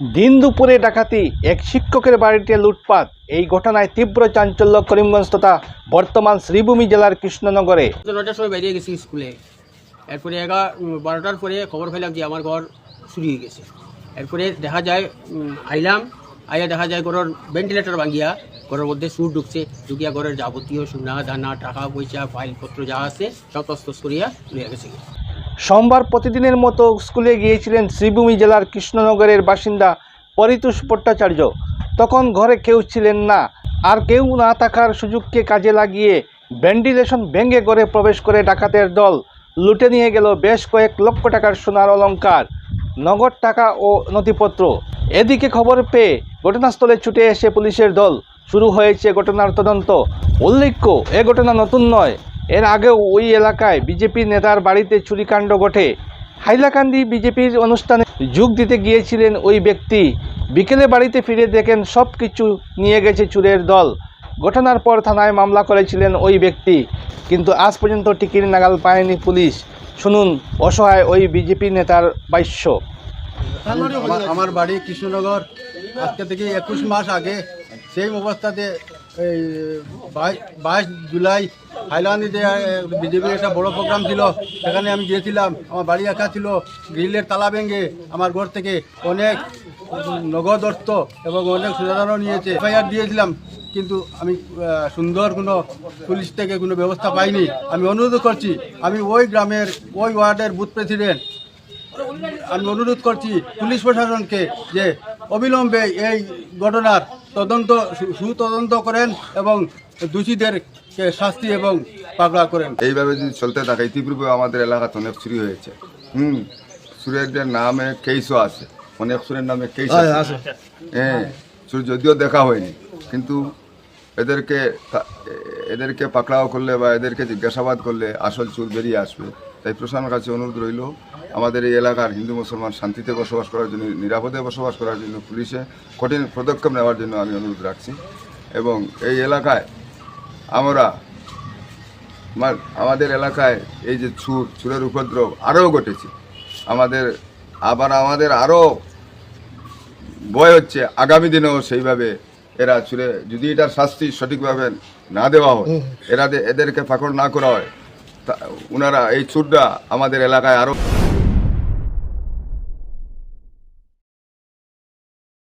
দিন দুপুরে ডাকাতি, এক শিক্ষকের বাড়িতে লুটপাট। এই ঘটনায় তীব্র চাঞ্চল্য করিমগঞ্জ তথা বর্তমান শ্রীভূমি জেলার কৃষ্ণনগরে। নটার সময় বেরিয়ে গেছি স্কুলে। এরপরে এগারো বারোটার পরে খবর পেলাম যে আমার ঘর চুরি হয়ে গেছে। এরপরে দেখা যায় আইলাম, আইয়া দেখা যায় ঘরের ভেন্টিলেটর ভাঙিয়া ঘরের মধ্যে সুর ঢুকছে, ঢুকিয়া ঘরের যাবতীয় সোনা, দানা, টাকা, পয়সা, ফাইলপত্র যা আছে, সব তস্তস করিয়া লইয়া গেছে। সোমবার প্রতিদিনের মতো স্কুলে গিয়েছিলেন শ্রীভূমি জেলার কৃষ্ণনগরের বাসিন্দা পরিতোষ ভট্টাচার্য। তখন ঘরে কেউ ছিলেন না। আর কেউ না থাকার সুযোগকে কাজে লাগিয়ে ভেন্টিলেশন ভেঙে ঘরে প্রবেশ করে ডাকাতের দল লুটে নিয়ে গেল বেশ কয়েক লক্ষ টাকার সোনার অলংকার, নগদ টাকা ও নথিপত্র। এদিকে খবর পেয়ে ঘটনাস্থলে ছুটে এসে পুলিশের দল শুরু হয়েছে ঘটনার তদন্ত। উল্লেখ্য, এ ঘটনা নতুন নয়। এর আগেও ওই এলাকায় বিজেপি নেতার বাড়িতে চুরিকাণ্ড ঘটে। হাইলাকান্দি বিজেপির অনুষ্ঠানে যোগ দিতে গিয়েছিলেন ওই ব্যক্তি। বিকেলে বাড়িতে ফিরে দেখেন সব কিছু নিয়ে গেছে চুরের দল। ঘটনার পর থানায় মামলা করেছিলেন ওই ব্যক্তি। কিন্তু আজ পর্যন্ত টিকির নাগাল পায়নি পুলিশ। শুনুন, অসহায় ওই বিজেপি নেতার বাস্য। আমার বাড়ি কৃষ্ণনগর। আজকে থেকে একুশ মাস আগে সেই অবস্থাতে বাইশ বাইশ জুলাই হাইলান্দিতে বিজেপির একটা বড় প্রোগ্রাম ছিল, সেখানে আমি গিয়েছিলাম। আমার বাড়ি একা ছিল, গ্রিলের তালা ভেঙে আমার ঘর থেকে অনেক নগদ অর্থ এবং অনেক সুদাদানও নিয়েছে। এফআইআর দিয়েছিলাম, কিন্তু আমি সুন্দর কোনো পুলিশ থেকে কোনো ব্যবস্থা পাইনি। আমি অনুরোধ করছি, আমি ওই গ্রামের, ওই ওয়ার্ডের বুথ প্রেসিডেন্ট, আমি অনুরোধ করছি পুলিশ প্রশাসনকে যে অবিলম্বে এই ঘটনার তদন্ত সুতদন্ত করেন এবং শাস্তি এবং পাকড়া করেন। এইভাবে যদি চলতে থাকে ইতিপূর্বে আমাদের এলাকাতে অনেক চুরি হয়েছে। হুম সুরের নামে কেইসও আছে। অনেক সুরের নামে কেইস আছে। হ্যাঁ চুর যদিও দেখা হয়নি কিন্তু এদেরকে এদেরকে পাকড়াও করলে বা এদেরকে জিজ্ঞাসাবাদ করলে আসল চুর বেরিয়ে আসবে। তাই প্রশাসনের কাছে অনুরোধ রইল আমাদের এই এলাকার হিন্দু মুসলমান শান্তিতে বসবাস করার জন্য নিরাপদে বসবাস করার জন্য পুলিশে কঠিন পদক্ষেপ নেওয়ার জন্য আমি অনুরোধ রাখছি। এবং এই এলাকায় আমরা আমাদের এলাকায় এই যে ছুর ছুরের উপদ্রব আরও ঘটেছে। আমাদের আবার আমাদের আরও ভয় হচ্ছে। আগামী দিনেও সেইভাবে এরা ছুরে যদি এটার শাস্তি সঠিকভাবে না দেওয়া হয় এরা এদেরকে পাকড় না করা হয় তা ওনারা এই ছুটটা আমাদের এলাকায় আরও